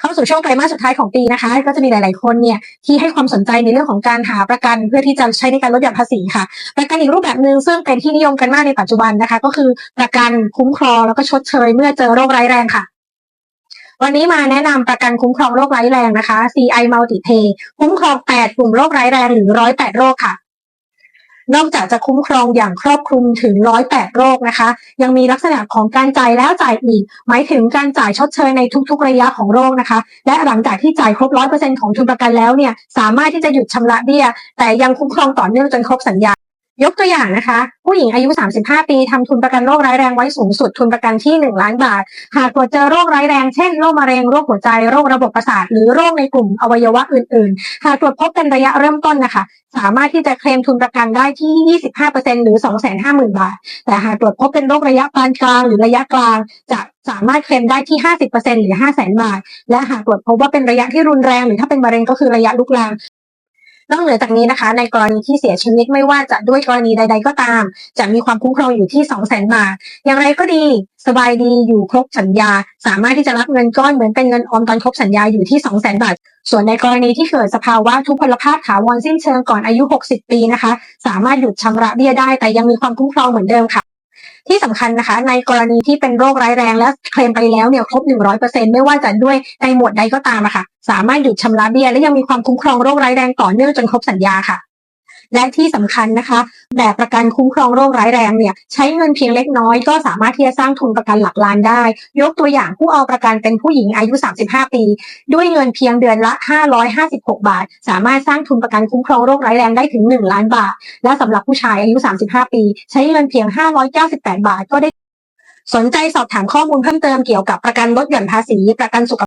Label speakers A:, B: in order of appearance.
A: เข้าสู่ช่วงไตรมาสสุดท้ายของปีนะคะ ก็จะมีหลาย ๆ คนเนี่ยที่ให้ความสนใจในเรื่องของการหาประกัน เพื่อที่จะใช้ในการลดหย่อนภาษีค่ะ ประกันอีกรูปแบบหนึ่งซึ่งเป็นที่นิยมกันมากในปัจจุบันนะคะ ก็คือประกันคุ้มครองแล้วก็ชดเชยเมื่อเจอโรคร้ายแรงค่ะวันนี้มาแนะนำประกันคุ้มครองโรคร้ายแรงนะคะ CI Multi Pay คุ้มครอง 8 กลุ่มโรคร้ายแรงหรือ 108 โรคค่ะ นอกจากจะคุ้มครองอย่างครอบคลุมถึงร้อยแปดโรคนะคะ ยังมีลักษณะของการจ่ายแล้วจ่ายอีก หมายถึงการจ่ายชดเชยในทุก ๆ ระยะของโรคนะคะ และหลังจากที่จ่ายครบร้อยเปอร์เซ็นต์ของทุนประกันแล้วเนี่ยสามารถที่จะหยุดชำระเบี้ย แต่ยังคุ้มครองต่อเนื่องจนครบสัญญา ยกตัวอย่างนะคะ ผู้หญิงอายุ 35 ปีทำทุนประกันโรคร้ายแรงไว้สูงสุดทุนประกันที่ 1 ล้านบาท หากตรวจเจอโรคร้ายแรงเช่นโรคมะเร็งโรคหัวใจโรคระบบประสาท หรือโรคในกลุ่มอวัยวะอื่น ๆ หากตรวจพบเป็นระยะเริ่มต้นนะคะ สามารถที่จะเคลมทุนประกันได้ที่ 25%หรือ 250,000 บาท แต่หากตรวจพบเป็นโรคระยะปานกลางหรือระยะกลาง จะสามารถเคลมได้ที่ 50%หรือ 500,000 บาท และหากตรวจพบว่าเป็นระยะที่รุนแรง หรือถ้าเป็นมะเร็งก็คือระยะลุกลาม นอกเหนือจากนี้นะคะ ในกรณีที่เสียชีวิตไม่ว่าจะด้วยกรณีใด ๆ ก็ตาม จะมีความคุ้มครองอยู่ที่ 200,000 บาท อย่างไรก็ดี สบายดีอยู่ครบสัญญา สามารถที่จะรับเงินก้อนเหมือนเป็นเงินออมตอนครบสัญญาอยู่ที่ 200,000 บาท ส่วนในกรณีที่เกิดสภาวะทุพพลภาพถาวรสิ้นเชิงก่อนอายุ 60 ปีนะคะ สามารถหยุดชำระเบี้ยได้ แต่ยังมีความคุ้มครองเหมือนเดิมค่ะ ที่สำคัญนะคะ ในกรณีที่เป็นโรคร้ายแรงและเคลมไปแล้วเนี่ยครบ 100%ไม่ว่าจะด้วยในหมวดใดก็ตามอะค่ะ สามารถหยุดชำระเบี้ยและยังมีความคุ้มครองโรคร้ายแรงต่อเนื่องจนครบสัญญาค่ะ และที่สำคัญนะคะ แบบประกันคุ้มครองโรคร้ายแรงเนี่ยใช้เงินเพียงเล็กน้อยก็สามารถที่จะสร้างทุนประกันหลักล้านได้ ยกตัวอย่างผู้เอาประกันเป็นผู้หญิงอายุ 35 ปี ด้วยเงินเพียงเดือนละ 556 บาท สามารถสร้างทุนประกันคุ้มครองโรคร้ายแรงได้ถึง 1 ล้านบาท และสำหรับผู้ชายอายุ 35 ปี ใช้เงินเพียง 598 บาทก็ได้สนใจสอบถามข้อมูลเพิ่มเติมเกี่ยวกับประกันลดหย่อนภาษีประกันสุข